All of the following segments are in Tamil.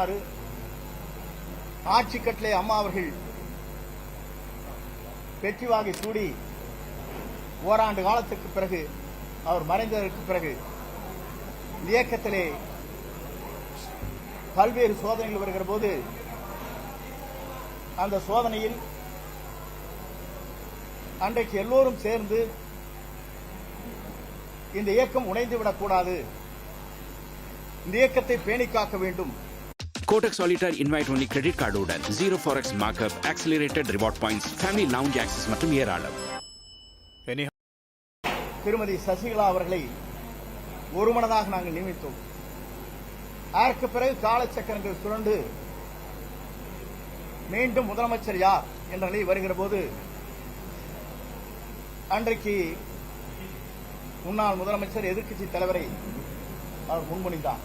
ஆறு ஆட்சி கட்டளை அம்மா அவர்கள் வெற்றி வாங்கி சூடி ஓராண்டு காலத்துக்கு பிறகு அவர் மறைந்ததற்கு பிறகு இயக்கத்திலே பல்வேறு சோதனைகள் வருகிற போது அந்த சோதனையில் அன்றைக்கு எல்லோரும் சேர்ந்து இந்த இயக்கம் உடைந்துவிடக் கூடாது. இந்த இயக்கத்தை பேணிக்காக்க வேண்டும். Kotak Solitaire invite only credit கார்டுடன் zero forex markup accelerated reward points family lounge access மற்றும் ஏராளம். திருமதி சசிகலா அவர்களை ஒருமனதாக நாங்கள் நியமித்தோம். அதற்கு பிறகு காலச்சக்கரங்கள் சுழண்டு மீண்டும் முதலமைச்சர் யார் என்ற நிலை வருகிற போது அன்றைக்கு முன்னாள் முதலமைச்சர் எதிர்க்கட்சி தலைவரை அவர் முன்மொழிந்தார்.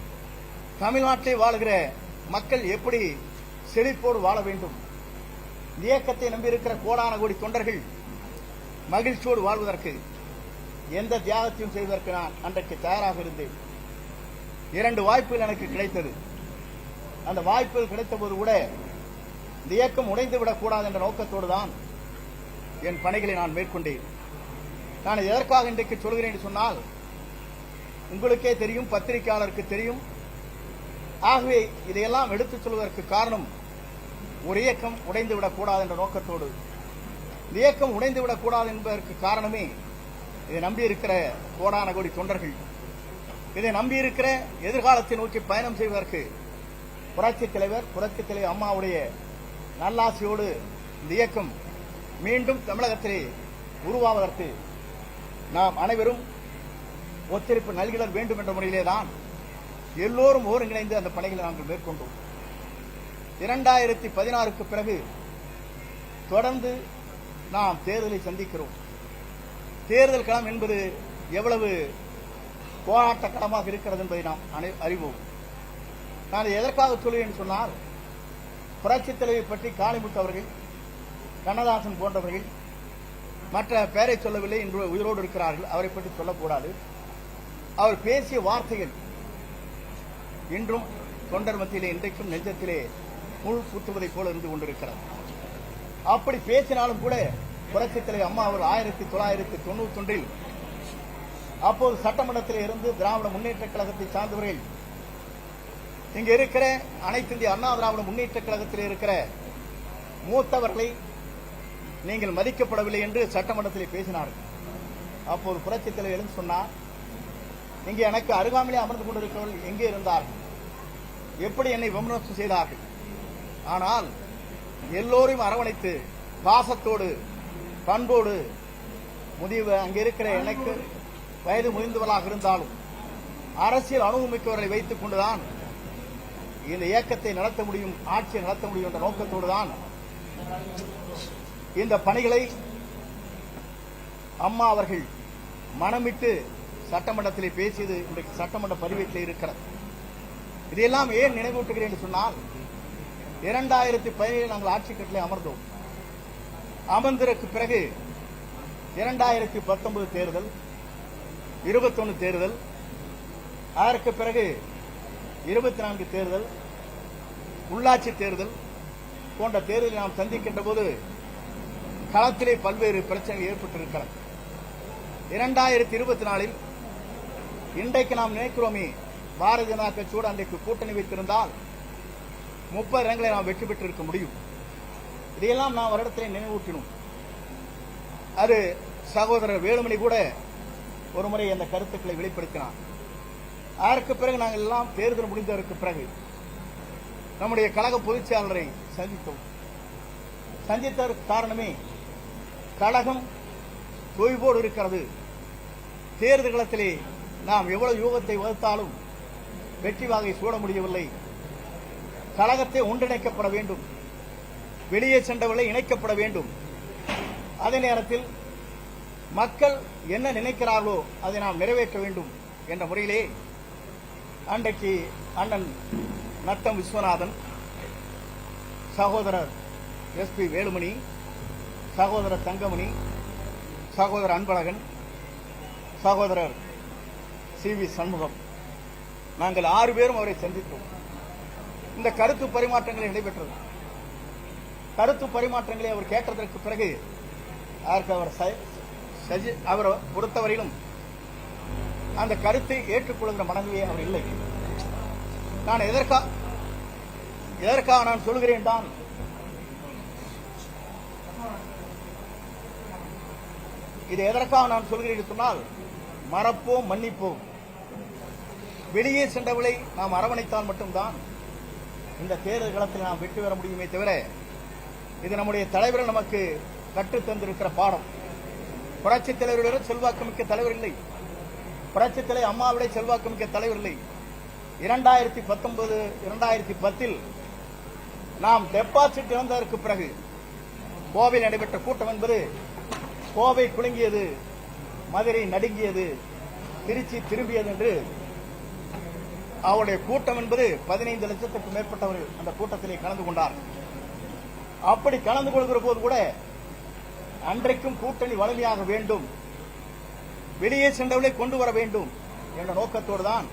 தமிழ்நாட்டில் வாழ்கிற மக்கள் எப்படி செழிப்போடு வாழ வேண்டும்? இயக்கத்தை நம்பியிருக்கிற கோடான கோடி தொண்டர்கள் மகிழ்ச்சியோடு வாழ்வதற்கு எந்த தியாகத்தையும் செய்வதற்கு நான் அன்றைக்கு தயாராக இருந்தேன். இரண்டு வாய்ப்புகள் எனக்கு கிடைத்தது. அந்த வாய்ப்புகள் கிடைத்தபோது கூட இந்த இயக்கம் உடைந்து விடக்கூடாது என்ற நோக்கத்தோடு தான் என் பணிகளை நான் மேற்கொண்டேன். நான் எதற்காக இன்றைக்கு சொல்கிறேன் என்று சொன்னால் உங்களுக்கே தெரியும் பத்திரிகையாளருக்கு தெரியும் ஆகவே இதையெல்லாம் எடுத்துச் சொல்வதற்கு காரணம் ஒரு இயக்கம் உடைந்து கூடாது என்ற நோக்கத்தோடு. இந்த இயக்கம் உடைந்து விடக்கூடாது என்பதற்கு காரணமே இதை நம்பியிருக்கிற கோடான கோடி தொண்டர்கள். இதை நம்பியிருக்கிற எதிர்காலத்தை நோக்கி பயணம் செய்வதற்கு புரட்சித் தலைவர் புரட்சித் தலைவர் அம்மாவுடைய நல்லாசியோடு இந்த இயக்கம் மீண்டும் தமிழகத்திலே உருவாவதற்கு நாம் அனைவரும் ஒத்துழைப்பு நல்கிட வேண்டும் என்ற முறையிலே தான் எல்லோரும் ஒருங்கிணைந்து அந்த பணிகளை நாங்கள் மேற்கொண்டோம். இரண்டாயிரத்தி பதினாறுக்கு பிறகு தொடர்ந்து நாம் தேர்தலை சந்திக்கிறோம். தேர்தல் களம் என்பது எவ்வளவு போராட்ட களமாக இருக்கிறது என்பதை நாம் அறிவோம். நான் எதற்காக சொல்கிறேன் சொன்னால் புரட்சித் தலைவை பற்றி காளிமுத்து அவர்கள் கண்ணதாசன் போன்றவர்கள் மற்ற பெயரை சொல்லவில்லை என்று உயிரோடு இருக்கிறார்கள். அவரை பற்றி சொல்லக்கூடாது. அவர் பேசிய வார்த்தைகள் இன்றும் தொண்டர் மத்தியிலே இன்றைக்கும் நெஞ்சத்திலே முள் குத்துவதைப் போல இருந்து கொண்டிருக்கிறது. அப்படி பேசினாலும் கூட புரட்சித்தலை அம்மா அவர் ஆயிரத்தி தொள்ளாயிரத்தி தொண்ணூத்தி ஒன்றில் அப்போது சட்டமன்றத்தில் இருந்து திராவிட முன்னேற்ற கழகத்தை சார்ந்தவர்கள் இங்க இருக்கிற அனைத்து இந்திய அண்ணா திராவிட முன்னேற்ற கழகத்தில் இருக்கிற மூத்தவர்களை நீங்கள் மதிக்கப்படவில்லை என்று சட்டமன்றத்தில் பேசினார்கள். அப்போது புரட்சித் தலைவர் எழுந்து சொன்னார் இங்கே எனக்கு அருகாமலே அமர்ந்து கொண்டிருக்கிறவர்கள் எங்கே இருந்தார்கள்? எப்படி என்னை விமர்சனம் செய்தார்கள்? ஆனால் எல்லோரையும் அரவணைத்து பாசத்தோடு பண்போடு முதிவு அங்கே இருக்கிற எனக்கு வயது முதிர்ந்தவர்களாக இருந்தாலும் அரசியல் அனுபவமிக்கவர்களை வைத்துக் கொண்டுதான் இந்த இயக்கத்தை நடத்த முடியும் ஆட்சியை நடத்த முடியும் என்ற நோக்கத்தோடு தான் இந்த பணிகளை அம்மா அவர்கள் மனமிட்டு சட்டமன்றத்திலே பேசியது இன்றைக்கு சட்டமன்ற பதிவேற்றில் இருக்கிறது. இதையெல்லாம் ஏன் நினைவூட்டுகிறேன் என்று சொன்னால் இரண்டாயிரத்தி பதினேழு நாங்கள் ஆட்சி கட்டளை அமர்ந்தோம். அமர்ந்ததற்கு பிறகு இரண்டாயிரத்தி பத்தொன்பது தேர்தல் இருபத்தொன்னு தேர்தல் அதற்கு பிறகு இருபத்தி நான்கு தேர்தல் உள்ளாட்சி தேர்தல் போன்ற தேர்தலை நாம் சந்திக்கின்ற போது களத்திலே பல்வேறு பிரச்சனைகள் ஏற்பட்டிருக்கிறது. இரண்டாயிரத்தி இருபத்தி நாலில் இன்றைக்கு நாம் நினைக்கிறோமே பாரதிய ஜனதா கட்சியோடு அன்றைக்கு கூட்டணி வைத்திருந்தால் முப்பது இடங்களை நாம் வெற்றி பெற்றிருக்க முடியும். இதையெல்லாம் நாம் வருடத்திலே நினைவூட்டினோம். அது சகோதரர் வேலுமணி கூட ஒரு முறை அந்த கருத்துக்களை வெளிப்படுத்தினார். அதற்கு பிறகு நாங்கள் எல்லாம் தேர்தல் முடிந்ததற்கு பிறகு நம்முடைய கழக பொதுச்செயலரை சந்தித்தோம். சந்தித்ததற்கு காரணமே கழகம் தொய்வோடு இருக்கிறது. தேர்தல் களத்திலே நாம் எவ்வளவு யூகத்தை வகுத்தாலும் வெற்றி வாகை சூட முடியவில்லை. கழகத்தை ஒன்றிணைக்கப்பட வேண்டும். வெளியே சென்றவர்களை இணைக்கப்பட வேண்டும். அதே நேரத்தில் மக்கள் என்ன நினைக்கிறார்களோ அதை நாம் நிறைவேற்ற வேண்டும் என்ற முறையிலே அன்றைக்கு அண்ணன் நத்தம் விஸ்வநாதன் சகோதரர் எஸ் பி வேலுமணி சகோதரர் தங்கமணி சகோதரர் அன்பழகன் சகோதரர் சி வி சண்முகம். நாங்கள் ஆறு பேரும் அவரை சந்தித்தோம். இந்த கருத்து பரிமாற்றங்களை நடைபெற்றது. கருத்து பரிமாற்றங்களை அவர் கேட்டதற்கு பிறகு அதற்கு அவர் அவர் பொறுத்தவரையிலும் அந்த கருத்தை ஏற்றுக்கொள்கிற மனநிலையே அவர் இல்லை. நான் எதற்கா எதற்காக நான் சொல்கிறேன் தான் இது எதற்காக நான் சொல்கிறேன் சொன்னால் மறப்போம் மன்னிப்போம். வெளியே சென்றவளை நாம் அரவணைத்தால் மட்டும்தான் இந்த தேர்தல் களத்தில் நாம் வெற்றி பெற முடியுமே தவிர இது நம்முடைய தலைவர் நமக்கு கற்றுத் தந்திருக்கிற பாடம். புரட்சித் தலைவர்களிடம் செல்வாக்கு மிக்க தலைவர் இல்லை. புரட்சித் தலைவர் அம்மாவிட செல்வாக்கு மிக்க தலைவர் இல்லை. இரண்டாயிரத்தி பத்தொன்பது இரண்டாயிரத்தி பத்தில் நாம் டெபாசிட் இழந்ததற்கு பிறகு கோவையில் நடைபெற்ற கூட்டம் என்பது கோவை குலுங்கியது மதுரை நடுங்கியது திருச்சி திரும்பியது என்று அவருடைய கூட்டம் என்பது பதினைந்து லட்சத்துக்கும் மேற்பட்டவர்கள் அந்த கூட்டத்திலே கலந்து கொண்டார். அப்படி கலந்து கொள்கிற போது கூட அன்றைக்கும் கூட்டணி வலிமையாக வேண்டும். வெளியே சென்றவர்களை கொண்டு வர வேண்டும் என்ற நோக்கத்தோடு தான்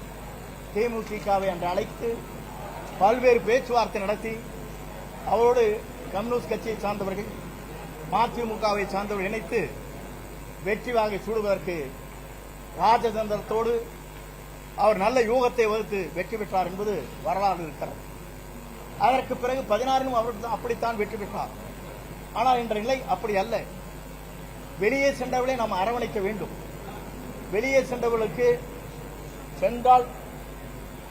தேமுதிகவை அன்று அழைத்து பல்வேறு பேச்சுவார்த்தை நடத்தி அவரோடு கம்யூனிஸ்ட் கட்சியை சார்ந்தவர்கள் மதிமுகவை சார்ந்தவர்கள் இணைத்து வெற்றி வாங்கி சூடுவதற்கு ராஜதந்திரத்தோடு அவர் நல்ல யூகத்தை வகுத்து வெற்றி பெற்றார் என்பது வரலாறு இருக்கிறது. அதற்கு பிறகு பதினாறும் அவர் அப்படித்தான் வெற்றி பெற்றார். ஆனால் இன்ற நிலை அப்படி அல்ல. வெளியே சென்றவர்களை நாம் அரவணைக்க வேண்டும். வெளியே சென்றவர்களுக்கு சென்றால்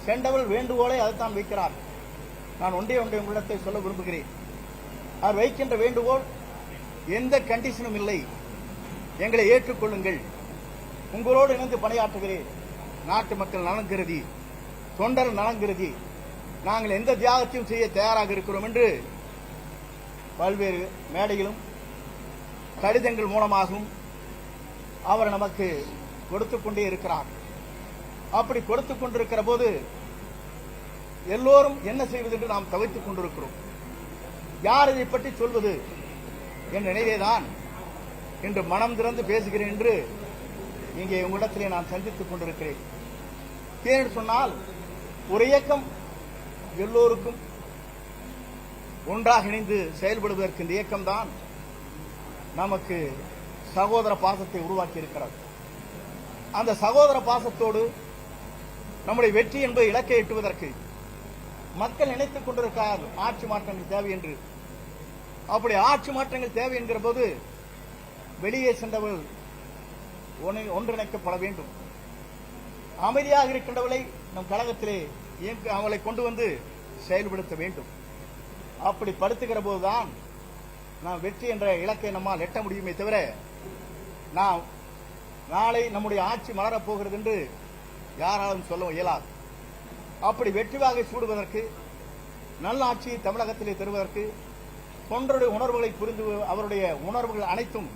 சென்றவள் வேண்டுகோளை அதைத்தான் வைக்கிறார். நான் ஒன்றே ஒன்றை உங்களிடத்தை சொல்ல விரும்புகிறேன். அவர் வைக்கின்ற வேண்டுகோள் எந்த கண்டிஷனும் இல்லை. எங்களை ஏற்றுக்கொள்ளுங்கள். உங்களோடு இணைந்து பணியாற்றுகிறேன். நாட்டு மக்கள் நலன் கருதி தொண்டர் நலன் கருதி நாங்கள் எந்த தியாகத்தையும் செய்ய தயாராக இருக்கிறோம் என்று பல்வேறு மேடையிலும் கடிதங்கள் மூலமாகவும் அவர் நமக்கு கொடுத்துக் கொண்டே இருக்கிறார். அப்படி கொடுத்துக் கொண்டிருக்கிற போது எல்லோரும் என்ன செய்வது என்று நாம் தவித்துக் கொண்டிருக்கிறோம். யார் இதை பற்றி சொல்வது? என் நினைவேதான் இன்று மனம் திறந்து பேசுகிறேன் என்று இங்கே உங்களிடத்திலே நான் சந்தித்துக் கொண்டிருக்கிறேன். ஏன்னு சொன்னால் ஒரு இயக்கம் எல்லோருக்கும் ஒன்றாக இணைந்து செயல்படுவதற்கு இந்த இயக்கம்தான் நமக்கு சகோதர பாசத்தை உருவாக்கி இருக்கிறது அந்த சகோதர பாசத்தோடு நம்முடைய வெற்றி என்பது இலக்கை எட்டுவதற்கு மக்கள் நினைத்துக் கொண்டிருக்கிறார் ஆட்சி மாற்றங்கள் தேவை என்று. அப்படி ஆட்சி மாற்றங்கள் தேவை என்கிற போது வெளியே சென்றவர்கள் ஒன்றிணைக்கப்பட வேண்டும். அமைதியாக இருக்கின்றவளை நம் கழகத்திலே இயக்க அவளை கொண்டு வந்து செயல்படுத்த வேண்டும். அப்படி படுத்துகிற போதுதான் நாம் வெற்றி என்ற இலக்கை நம்மால் எட்ட முடியுமே தவிர நாம் நாளை நம்முடைய ஆட்சி மலரப் போகிறது என்று யாராலும் சொல்ல இயலாது. அப்படி வெற்றிவாகை சூடுவதற்கு நல்ல ஆட்சியை தமிழகத்திலே தருவதற்கு தொண்டருடைய உணர்வுகளை புரிந்து அவருடைய உணர்வுகள் அனைத்தும்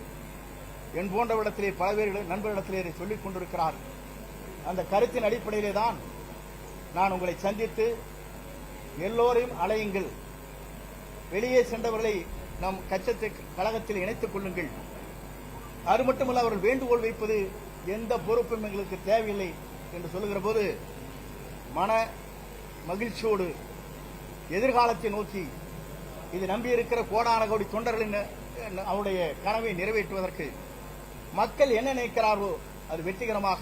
என் போன்றவரிடத்திலே பல பேர் நண்பரிடத்திலே இதை சொல்லிக் கொண்டிருக்கிறார் அந்த கருத்தின் அடிப்படையிலே தான் நான் உங்களை சந்தித்து எல்லோரையும் அலையுங்கள் வெளியே சென்றவர்களை நம் கட்சத்தை கழகத்தில் இணைத்துக் கொள்ளுங்கள். அது மட்டுமல்ல அவர்கள் வேண்டுகோள் வைப்பது எந்த பொறுப்பும் எங்களுக்கு தேவையில்லை என்று சொல்லுகிற போது மன மகிழ்ச்சியோடு எதிர்காலத்தை நோக்கி இது நம்பியிருக்கிற கோடான கோடி தொண்டர்களின் அவருடைய கனவை நிறைவேற்றுவதற்கு மக்கள் என்ன நினைக்கிறார்களோ அது வெற்றிகரமாக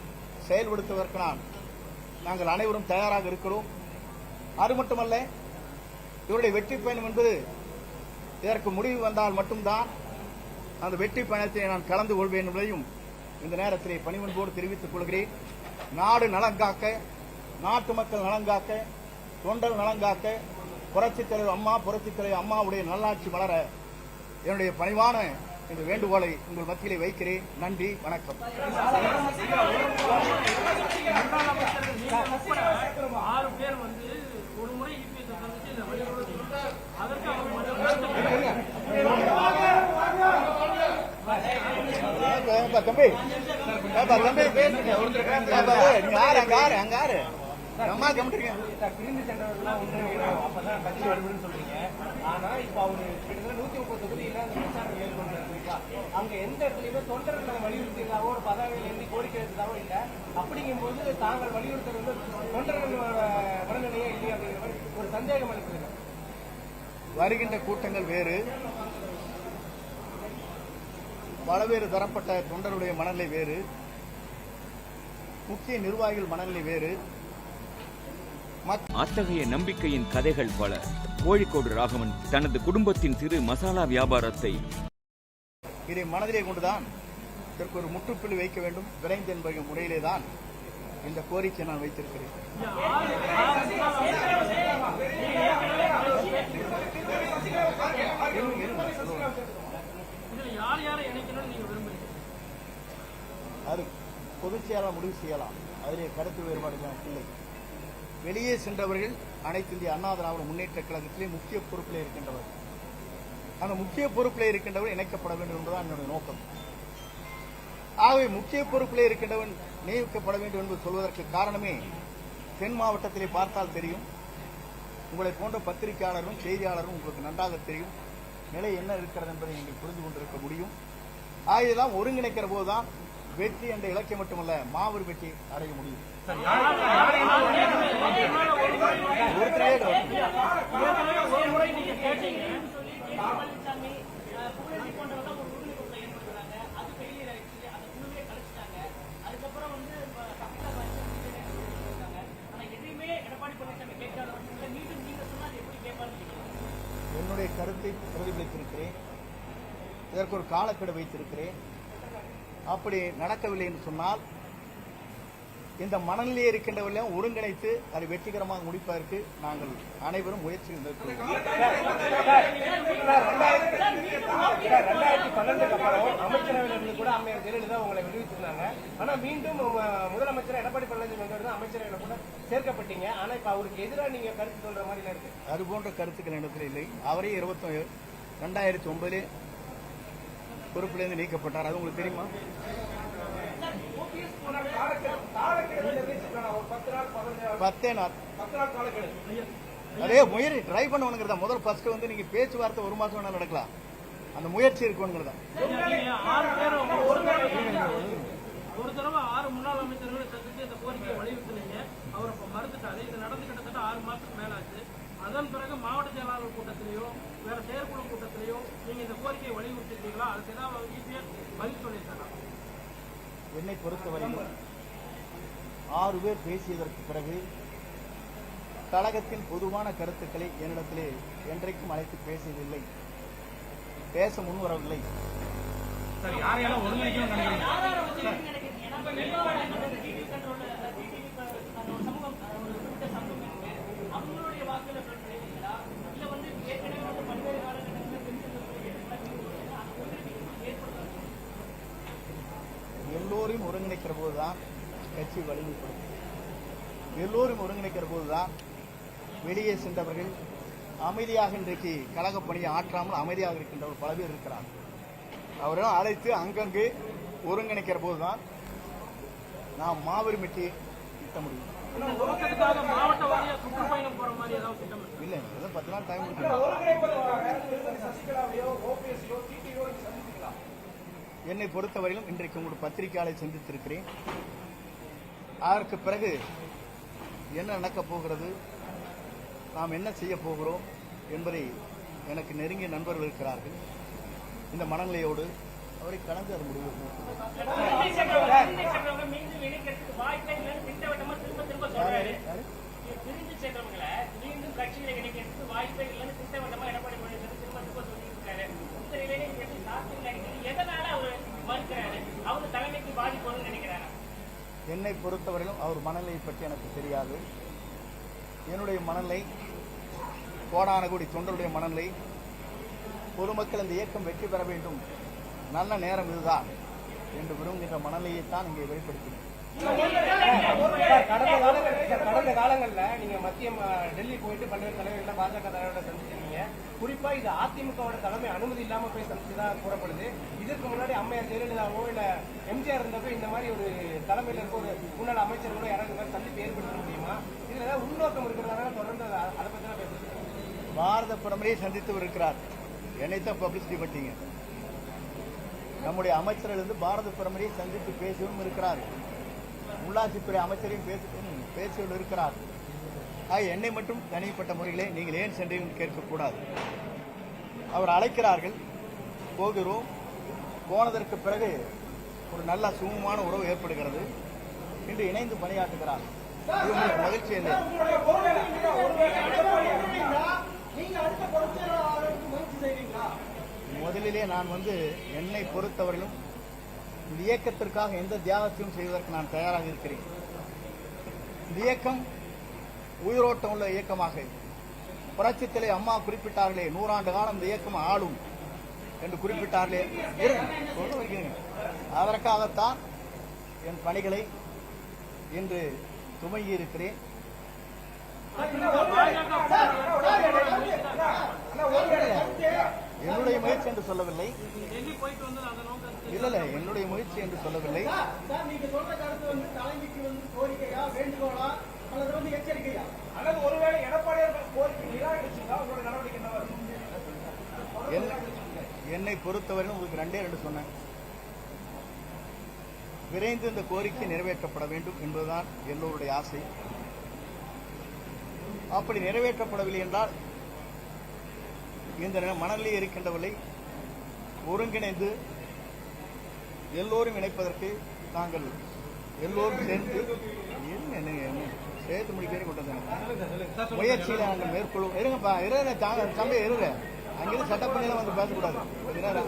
செயல்படுத்துவதற்கு நான் நாங்கள் அனைவரும் தயாராக இருக்கிறோம். அது மட்டுமல்ல இவருடைய வெற்றி பயணம் என்பது இதற்கு முடிவு வந்தால் மட்டும்தான் அந்த வெற்றி பயணத்தை நான் கலந்து கொள்வேன் என்பதையும் இந்த நேரத்திலே பணிவன்போடு தெரிவித்துக் கொள்கிறேன். நாடு நலங்காக்க நாட்டு மக்கள் நலங்காக்க தொண்டர் நலங்காக்க புரட்சித் தலைவர் அம்மா புரட்சித் தலைவர் அம்மாவுடைய நல்லாட்சி மலர என்னுடைய பணிவான இந்த வேண்டுகோளை உங்கள் மத்தியிலே வைக்கிறேன். நன்றி வணக்கம். ஆறு பேர் வந்து ஒரு முறை தம்பி தம்பி நீங்க யாரு அங்க யாரு அம்மா கமிட்டுறீங்க பிரிந்து சென்றவர்கள்லாம் ஒன்றிணைகிறோம் அப்பதான் கட்சி வலுவன்னு சொல்றீங்க. ஆனா இப்ப அவரு கிட்டத்தட்ட நூத்தி முப்பது தொகுதியில அந்த பிரச்சாரம் மேற்கொண்டாரு அங்க எந்த இடத்துலயுமே தொண்டர்களை வலியுறுத்தியதாவோ ஒரு பதவியில் இருந்து கோரிக்கை வைத்ததாவோ இல்ல. அப்படிங்கும்போது தாங்கள் வலியுறுத்துறது வந்து தொண்டர்களோட மனநிலையே இல்லையா அப்படிங்கிற மாதிரி ஒரு சந்தேகம் அளிக்கிறது. வருகின்ற கூட்டங்கள் வேறு. பலவேறு தரப்பட்ட தொண்டருடைய மனநிலை வேறு. முக்கிய நிர்வாகிகள் மனநிலை வேறு. அத்தகைய நம்பிக்கையின் கதைகள் பல. கோழிக்கோடு ராகவன் தனது குடும்பத்தின் சிறு மசாலா வியாபாரத்தை இதை மனதிலே கொண்டுதான் இதற்கு ஒரு முற்றுப்புள்ளி வைக்க வேண்டும். விரைந்து என்பது முறையிலே தான் இந்த கோரிக்கை நான் வைத்திருக்கிறேன். அது பொதுச் செயலாளர் முடிவு செய்யலாம். அதிலே கருத்து வேறுபாடு இல்லை. வெளியே சென்றவர்கள் அனைத்து இந்திய அண்ணா திராவிட முன்னேற்ற கழகத்திலே முக்கிய பொறுப்பிலே இருக்கின்றவர்கள் அந்த முக்கிய பொறுப்பிலே இருக்கின்றவர்கள் இணைக்கப்பட வேண்டும் என்பதுதான் என்னுடைய நோக்கம். ஆகவே முக்கிய பொறுப்பிலே இருக்கின்றவன் நியமிக்கப்பட வேண்டும் என்று சொல்வதற்கு காரணமே தென் மாவட்டத்திலே பார்த்தால் தெரியும். உங்களை போன்ற பத்திரிகையாளரும் செய்தியாளரும் உங்களுக்கு நன்றாக தெரியும். நிலை என்ன இருக்கிறது என்பதை நீங்கள் புரிந்து கொண்டிருக்க முடியும். ஆகையெல்லாம் ஒருங்கிணைக்கிற போதுதான் வெற்றி என்ற இலக்கை மட்டுமல்ல மாபெரும் வெற்றி அடைய முடியும். என்னுடைய கருத்தை பிரதிபலித்திருக்கிறேன். இதற்கு ஒரு காலக்கெடு வைத்திருக்கிறேன். அப்படி நடக்கவில்லை என்று சொன்னால் இந்த மனநிலையே இருக்கின்றவர்களையும் ஒருங்கிணைத்து அதை வெற்றிகரமாக முடிப்பதற்கு நாங்கள் அனைவரும் முயற்சி அமைச்சரவையில இருந்து கூட அம்மையார் ஜெயலலிதா உங்களை விடுவிச்சிருந்தாங்க ஆனா மீண்டும் முதலமைச்சர் எடப்பாடி பழனிசாமி அமைச்சரவையில கூட சேர்க்கப்பட்டீங்க. ஆனா இப்ப அவருக்கு எதிராக நீங்க கருத்து சொல்ற மாதிரி இருக்கு. அது போன்ற கருத்துக்கள் இடத்தில் இல்லை. அவரே இருபத்தி ரெண்டாயிரத்தி ஒன்பதிலே பொறுப்பிலிருந்து நீக்கப்பட்டார். அது உங்களுக்கு தெரியுமா? ஒரு பத்து நாள். பத்தே நாள் அதே முயற்சி ட்ரை பண்ணுவனுங்கிறதா முதல் ஃபர்ஸ்ட் வந்து நீங்க பேச்சுவார்த்தை ஒரு மாசம் வேணா நடக்கலாம். அந்த முயற்சி இருக்குங்கிறதா ஆறு பேர் ஒரு தடவை ஒரு தடவை ஆறு முன்னாள் அமைச்சர்களை சந்தித்து இந்த கோரிக்கையை வலியுறுத்தினீங்க. அவர் இப்ப மறுத்துட்டாரு. இது நடந்து கிட்டத்தட்ட ஆறு மாசத்துக்கு மேல ஆச்சு அதன் பிறகு மாவட்ட செயலாளர் கூட்டத்திலையும் வேற செயற்குழு கூட்டத்திலேயோ நீங்க இந்த கோரிக்கையை வலியுறுத்திருக்கீங்களா? அதுக்கு ஏதாவது இபிஎஸ் பதில் சொல்லியிருக்காங்க. என்னை பொறுத்தவரையில் ஆறு பேர் பேசியதற்கு பிறகு கழகத்தின் பொதுவான கருத்துக்களை என்னிடத்திலே என்றைக்கும் அழைத்து பேசியதில்லை. பேச முன்வரவில்லை சார் யாரையெல்லாம் ஒருங்கிணைக்கணும்னு நினைக்கிறீங்க எல்லோரையும் ஒருங்கிணைக்கிற போதுதான் கட்சி வலிமைப்படும். எல்லோரும் ஒருங்கிணைக்கிற போதுதான் வெளியே சென்றவர்கள் அமைதியாக இன்றைக்கு கழகப் பணியை ஆற்றாமல் அமைதியாக இருக்கின்றவர் பல பேர் இருக்கிறார் அவரெல்லாம் அழைத்து அங்கங்கு ஒருங்கிணைக்கிற போதுதான் நாம் மாபெரும் வெற்றி திட்ட முடியும்? இல்லை ஏதோ பத்து நாள் டைம் என்னை பொறுத்தவரையிலும் இன்றைக்கு உங்களுடைய பத்திரிகையாளை சந்தித்திருக்கிறேன். அதற்கு பிறகு என்ன நடக்கப் போகிறது? நாம் என்ன செய்ய போகிறோம் என்பதை எனக்கு நெருங்கிய நண்பர்கள் இருக்கிறார்கள். இந்த மனநிலையோடு அவரை கலந்து அது முடிவு. மீண்டும் இல்லைன்னு திட்டவட்டமா திரும்ப திரும்ப சென்றவங்களை மீண்டும் இல்லைன்னு எடப்பாடி பழனிசாமி திரும்ப திரும்ப சொல்லிட்டு இருக்காரு இந்த நிலையில எப்படி எதனால அவர் மறுக்கிறாரு அவங்க தலைமைக்கு பாதிப்பு நினைக்கிறாரு. என்னை பொறுத்தவரையிலும் அவர் மனநிலையை பற்றி எனக்கு தெரியாது. என்னுடைய மனநிலை கோடான கோடி தொண்டருடைய மனநிலை பொதுமக்கள் இந்த இயக்கம் வெற்றி பெற வேண்டும். நல்ல நேரம் இதுதான். என்று விரும்புகின்ற மனநிலையைத்தான் இங்கே வெளிப்படுத்தினேன். கடந்த காலங்கள் கடந்த காலங்கள்ல நீங்க மத்திய டெல்லி போயிட்டு பல்வேறு தலைவர்கள் பாஜக தலைவர்களை சந்திச்சிருக்கீங்க குறிப்பா இது அதிமுகவோட தலைமை அனுமதி இல்லாம போய் சந்திச்சுதான் கூறப்படுது இதற்கு முன்னாடி அம்மையார் ஜெயலலிதாவோ இல்ல எம்ஜிஆர் இருந்தப்ப இந்த மாதிரி ஒரு தலைமையில இருக்க ஒரு முன்னாள் அமைச்சர்களோ யாராவது மாதிரி சந்திப்பு ஏற்படுத்த முடியுமா இதுல ஏதாவது உள்நோக்கம் இருக்கிறதால தொடர்ந்து அதை பத்தி தான் பேசுறேன் பாரத பிரதமரை சந்தித்து இருக்கிறார் என்னைத்தான் பப்ளிசிட்டி பட்டீங்க. நம்முடைய அமைச்சர்கள் இருந்து பாரத பிரதமரை சந்தித்து பேசவும் இருக்கிறார். உள்ளாட்சித்துறை அமைச்சரையும் பேசி பேசியும் இருக்கிறார். ஆக என்னை மட்டும் தனிப்பட்ட முறையிலே நீங்கள் ஏன் சென்றீர்கள் கேட்கக்கூடாது. அவர் அழைக்கிறார்கள். போகிறோம். போனதற்கு பிறகு ஒரு நல்ல சுமூகமான உறவு ஏற்படுகிறது. இன்று இணைந்து பணியாற்றுகிறார். இது உங்களுக்கு மகிழ்ச்சி இல்லை முதலிலே நான் வந்து என்னை பொறுத்தவரையிலும் இந்த இயக்கத்திற்காக எந்த தியாகத்தையும் செய்வதற்கு நான் தயாராக இருக்கிறேன். இந்த இயக்கம் உயிரோட்டம் உள்ள இயக்கமாக. புரட்சித்தலை அம்மா குறிப்பிட்டார்களே நூறாண்டு காலம் இந்த இயக்கம் ஆளும் என்று குறிப்பிட்டார்களே. அதற்காகத்தான் என் பணிகளை இன்று துவங்கி இருக்கிறேன். என்னுடைய முயற்சி என்று சொல்லவில்லை. நீங்க வந்து இல்ல என்னுடைய முயற்சி என்று சொல்லவில்லை. அல்லது ஒருவேளை எடப்பாடியார் கோரிக்கை நிராகரிச்சுங்களா உங்களோட நடவடிக்கை என்ன பொறுத்தவரையும் உங்களுக்கு ரெண்டே ரெண்டு சொன்னேன். விரைந்து இந்த கோரிக்கை நிறைவேற்றப்பட வேண்டும் என்பதுதான் எல்லோருடைய ஆசை. அப்படி நிறைவேற்றப்படவில்லை என்றால் இந்த மணலில் இருக்கின்றவர்களை ஒருங்கிணைந்து எல்லோரும் இணைப்பதற்கு நாங்கள் எல்லோரும் சேர்ந்து என்ன என்ன சேர்த்து முடிக்கிறே கொண்டு வந்தாங்க நாங்கள் மேற்கொள்வோம். இருங்கப்பா இருங்க தாங்க தம்பி இருங்க. அங்கிருந்து சட்டப்பணியெல்லாம் வந்து பேசக்கூடாது.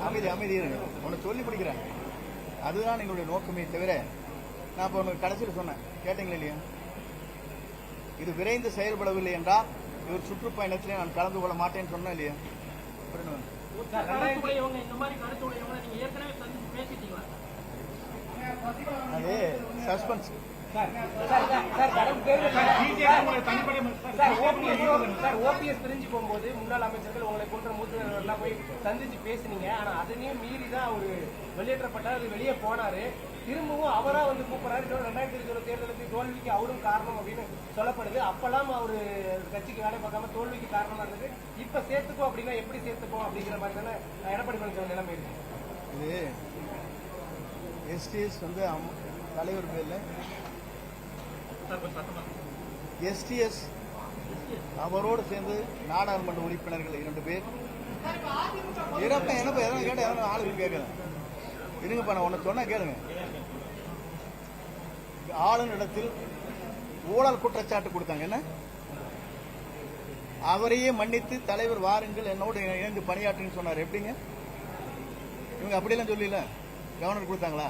அமைதி அமைதி இருங்க. உன்னை சொல்லி பிடிக்கிறேன் அதுதான் எங்களுடைய நோக்கமே தவிர நான் இப்போ உனக்கு கடைசியில் சொன்னேன். கேட்டீங்களா இல்லையா? இது விரைந்து செயல்படவில்லை என்றால் இவர் சுற்றுப்பயணத்திலே நான் கலந்து கொள்ள மாட்டேன்னு சொன்னேன் இல்லையா? அது சஸ்பென்ஸ் ஓபிஎஸ் பிரிஞ்சு போகும்போது முன்னாள் அமைச்சர்கள் உங்களை போன்ற மூத்தவர்கள்லாம் போய் சந்திச்சு பேசுனீங்க. ஆனா அதனையும் மீறி தான் அவரு வெளியேற்றப்பட்டார் வெளியே போனாரு. திரும்பவும் அவரா வந்து கூப்பிடுறாரு. ரெண்டாயிரத்தி இருபது தேர்தலுக்கு தோல்விக்கு அவரும் காரணம் அப்படின்னு சொல்லப்படுது. அப்பெல்லாம் அவரு கட்சிக்கு வேலை பார்க்காம தோல்விக்கு காரணமா இருந்தது. இப்ப சேர்த்துக்கோ அப்படின்னா எப்படி சேர்த்துக்கோ அப்படிங்கிற மாதிரி தானே எடப்பாடி பழனிசாமி நிலைமை இருக்கு எஸ்டிஎஸ் வந்து அம்- தலைவர் பேர்ல. எஸ்டிஎஸ் அவரோடு சேர்ந்து நாடாளுமன்ற உறுப்பினர்கள் இரண்டு பேர். இறப்ப எனக்கு எதனா கேட்ட எதனா ஆளுங்க கேட்குறேன். இருங்கப்பா நான் ஒன்று சொன்னா கேளுங்க ஆளுநரிடத்தில் ஊழல் குற்றச்சாட்டு கொடுத்தாங்க. என்ன? அவரையே மன்னித்து தலைவர் வாருங்கள் என்னோடு இணைந்து பணியாற்றுன்னு சொன்னார். எப்படிங்க? இவங்க அப்படியெல்லாம் சொல்லல? கவர்னர் கொடுத்தாங்களா?